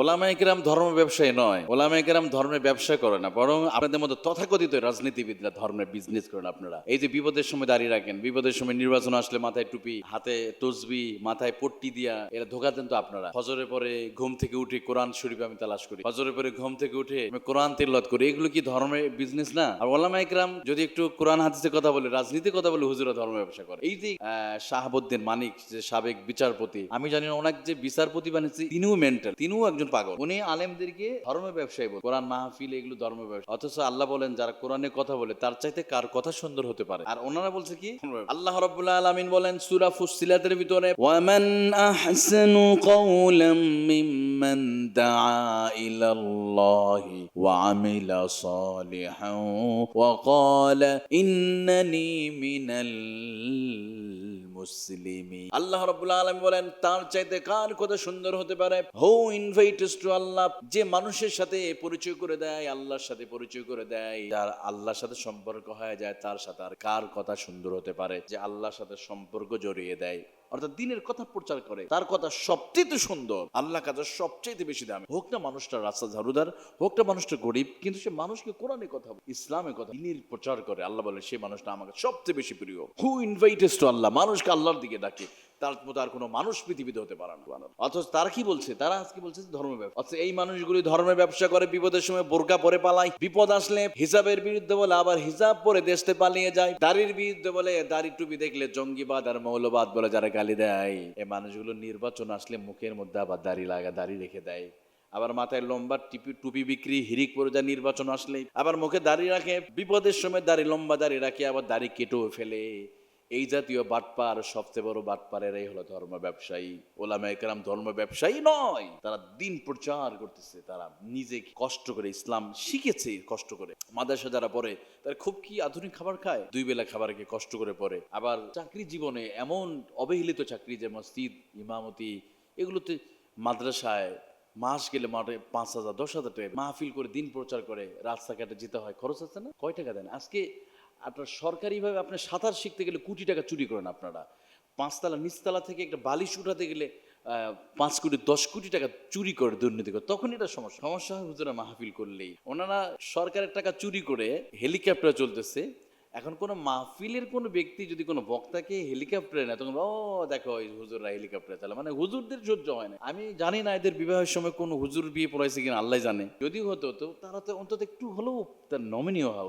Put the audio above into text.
ওলামা একরাম ধর্ম ব্যবসায়ী নয়। ওলামা একরাম ধর্মের ব্যবসা করে না, বরং আপনাদের মতো তথাকথিত রাজনীতিবিদরা ধর্মের বিজনেস করেন আপনারা। এই যে বিপদের সময় দাঁড়িয়ে রাখেন, বিপদের সময় নির্বাচন আসলে মাথায় টুপি, হাতে তসবি, মাথায় পট্টি দিয়া এরা ধোকা দেন তো আপনারা। ফজরের পরে ঘুম থেকে উঠে কোরআন শরীফ আমি তালাশ করি। ফজরের পরে ঘুম থেকে উঠে আমি কোরআন তেলত করি। এগুলো কি ধর্মের বিজনেস না? আর ওলামা একরাম যদি একটু কোরআন, হাদিসের কথা বলে, রাজনীতি কথা বলে হুজুরা ধর্ম ব্যবসা করে। এই যে শাহাবুদ্দিন মানিক, যে সাবেক বিচারপতি, আমি জানি না ওনাকে যে বিচারপতি বানিয়েছে, তিনিও মেন্টাল তিনিও একজন পাগল। উনি আলেমদেরকে ধর্ম ব্যবসায়ী বল, কোরআন মাহফিল এগুলো ধর্ম ব্যবসা অথচ আল্লাহ বলেন, যারা কোরআনে কথা বলে, তার চাইতে কার কথা সুন্দর হতে পারে? আর ওনারা বলছে কি, আল্লাহ রাব্বুল আলামিন বলেন, সূরা ফুসসিলাতের ভিতরে, ওয়ামান আহসানু কওলাম মিম্মান দাআ ইলাল্লাহি ওয়া আমিলা সালিহান ওয়া ক্বালা, ইন্নানি মিনাল মুসলিমি। আল্লাহ রাব্বুল আলামিন বলেন, তার চাইতে কার কথা সুন্দর হতে পারে? হো ইনভাইটস টু আল্লাহ। যে মানুষের সাথে পরিচয় করে দেয়, আল্লাহর সাথে পরিচয় করে দেয়। যার আল্লাহর সাথে সম্পর্ক হয়ে যায়, তার সাথে আর কার কথা সুন্দর হতে পারে? যে আল্লাহর সাথে সম্পর্ক জড়িয়ে দেয়। অর্থাৎ দিনের কথা প্রচার করে, তার কথা সবচেয়ে সুন্দর। আল্লাহ কাছে সবচেয়ে বেশি দামি। হোক না মানুষটা রাস্তা ঝাড়ুদার, হোক না মানুষটা গরিব, কিন্তু সে মানুষকে কোরআনে কথা, ইসলামের কথা দিনের প্রচার করে। আল্লাহ বলে, সে মানুষটা আমাকে সবচেয়ে বেশি প্রিয়। Who invites to Allah. মানুষকে আল্লাহর দিকে ডাকে তার মতো আর কোনো মানুষ পৃথিবীতে হতে পারে না। অথচ তারা কি বলছে? তারা আজকে বলছে ধর্ম ব্যবসা। অথচ এই মানুষগুলি ধর্মের ব্যবসা করে বিপদের সময় বোরকা পরে পালায় বিপদ আসলে হিসাবের বিরুদ্ধে বলে আবার হিসাব পরে দেশতে পালিয়ে যায়। দাড়ির বিরুদ্ধে বলে দাড়ি টুপি দেখলে জঙ্গিবাদ আর মৌলবাদ বলে যারা গালি দেয়। এই মানুষগুলো নির্বাচন আসলে মুখের মধ্যে আবার দাড়ি লাগা দাড়ি রেখে দেয়। আবার মাথায় লম্বা টিপি টুপি বিক্রি হিরিক পরে যায় নির্বাচন আসলে আবার মুখে দাড়ি রাখে বিপদের সময় দাড়ি লম্বা দাড়ি রাখে আবার দাড়ি কেটেও ফেলে। এই জাতীয় বাটপার সবচেয়ে বড় বাটপারেরাই হলো ধর্ম ব্যবসায়ী। ওলামা একরাম ধর্ম ব্যবসায়ী নয়। তারা দিন প্রচার করতেছে, তারা নিজে কষ্ট করে ইসলাম শিখেছে, কষ্ট করে। মাদ্রাসা যারা পড়ে, তারা খুব কি আধুনিক খাবার খায়? দুই বেলা খাবারকে কষ্ট করে পড়ে। আবার চাকরি জীবনে এমন অবহেলিত চাকরি যে মসজিদ, ইমামতি, এগুলোতে মাদ্রাসায় মাস গেলে মাঠে পাঁচ হাজার, দশ হাজার টাকা মাহফিল করে দিন প্রচার করে, রাস্তাঘাটে যেতে হয়। খরচ আছে না? কয় টাকা দেন? আজকে আপনার সরকারিভাবে আপনি সাঁতার শিখতে গেলে কোটি টাকা চুরি করেন আপনারা। পাঁচতলা, নিচতলা থেকে একটা বালিশ উঠাতে গেলে পাঁচ কোটি, দশ কোটি টাকা চুরি করে দুর্নীতি করে। তখন এটা সমস্যা। সমস্যা হয় হুজুরা মাহফিল করলেই। ওনারা সরকারের টাকা চুরি করে হেলিকপ্টার চলতেছে। এখন কোনো মাহফিলের কোনো ব্যক্তি যদি কোনো বক্তাকে হেলিকপ্টারে নেয়, তখন ও, দেখো, ওই হুজুররা হেলিকপ্টারে চালা মানে হুজুরদের সহ্য হয় না। আমি জানি না এদের বিবাহের সময় কোন হুজুর বিয়ে পড়াইছে কিনা আল্লাহ জানে। যদি হতো, তো তারা তো অন্তত একটু হলেও তার নমিনীয় হওয়া